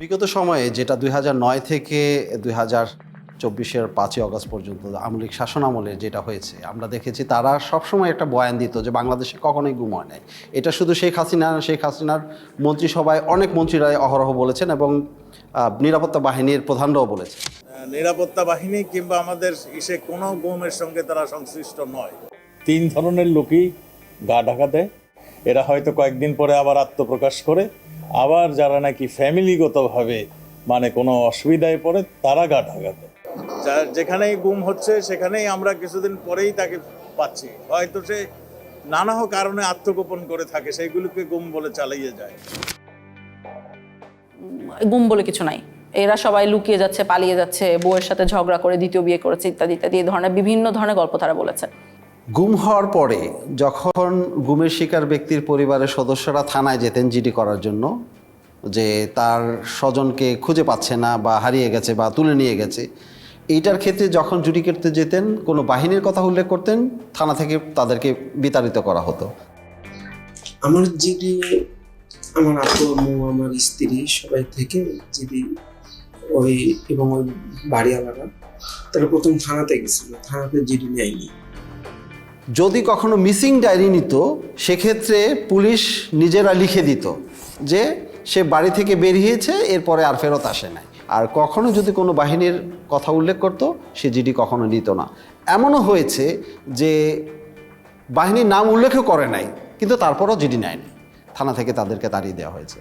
বিগত সময়ে যেটা দুই নয় থেকে দুই হাজার চব্বিশের পাঁচই অগস্ট পর্যন্ত আমলিক শাসন আমলে যেটা হয়েছে, আমরা দেখেছি তারা সবসময় একটা বয়ান দিত যে বাংলাদেশে কখনোই গুম হয় নাই। এটা শুধু শেখ হাসিনা, শেখ হাসিনার মন্ত্রিসভায় অনেক মন্ত্রীরাই অহরহ বলেছেন এবং নিরাপত্তা বাহিনীর প্রধানরাও বলেছেন। নিরাপত্তা বাহিনী কিংবা আমাদের ইসে কোনো গুমের সঙ্গে তারা সংশ্লিষ্ট নয়। তিন ধরনের লোকই গা ঢাকা দেয়। এরা হয়তো কয়েকদিন পরে আবার আত্মপ্রকাশ করে। আবার যারা নাকি ফ্যামিলিগতভাবে মানে কোনো অসুবিধায় পড়ে তারা গা ঢাকা যেখানেই গুম হচ্ছে সেখানেই আমরা কিছুদিন পরেই তাকে পাচ্ছি। হয়তো সে নানা কারণে আত্মগোপন করে থাকে সেইগুলোকে গুম বলে চালিয়ে যায়। গুম বলে কিছু নাই। এরা সবাই লুকিয়ে যাচ্ছে পালিয়ে যাচ্ছে বউয়ের সাথে ঝগড়া করে দ্বিতীয় বিয়ে করেছে ইত্যাদি ইত্যাদি এই ধরনের বিভিন্ন ধরনের গল্প তারা বলেছে। গুম হওয়ার পরে যখন গুমের শিকার ব্যক্তির পরিবারের সদস্যরা থানায় যেতেন জিডি করার জন্য, যে তার স্বজনকে খুঁজে পাচ্ছে না বা হারিয়ে গেছে বা তুলে নিয়ে গেছে, এইটার ক্ষেত্রে যখন জুডি করতে যেতেন, কোনো বাহিনীর কথা উল্লেখ করতেন, থানা থেকে তাদেরকে বিতাড়িত করা হতো। আমার জিডি, আমার আপু আমার স্ত্রী সবাই থেকে জিডি ওই এবং ওই বাড়িওয়ালারা, তারা প্রথম থানাতে গেছিল, থানাতে জিডি নেয়নি। যদি কখনো মিসিং ডায়েরি নিত, সেক্ষেত্রে পুলিশ নিজেরা লিখে দিত যে সে বাড়ি থেকে বেরিয়েছে, এরপরে আর ফেরত আসে নাই। আর কখনো যদি কোনো বাহিনীর কথা উল্লেখ করত, সে জিডি কখনো নিত না। এমনও হয়েছে যে বাহিনীর নাম উল্লেখও করে নাই, কিন্তু তারপরও জিডি নেয়নি। থানা থেকে তাদেরকে তাড়িয়ে দেওয়া হয়েছে।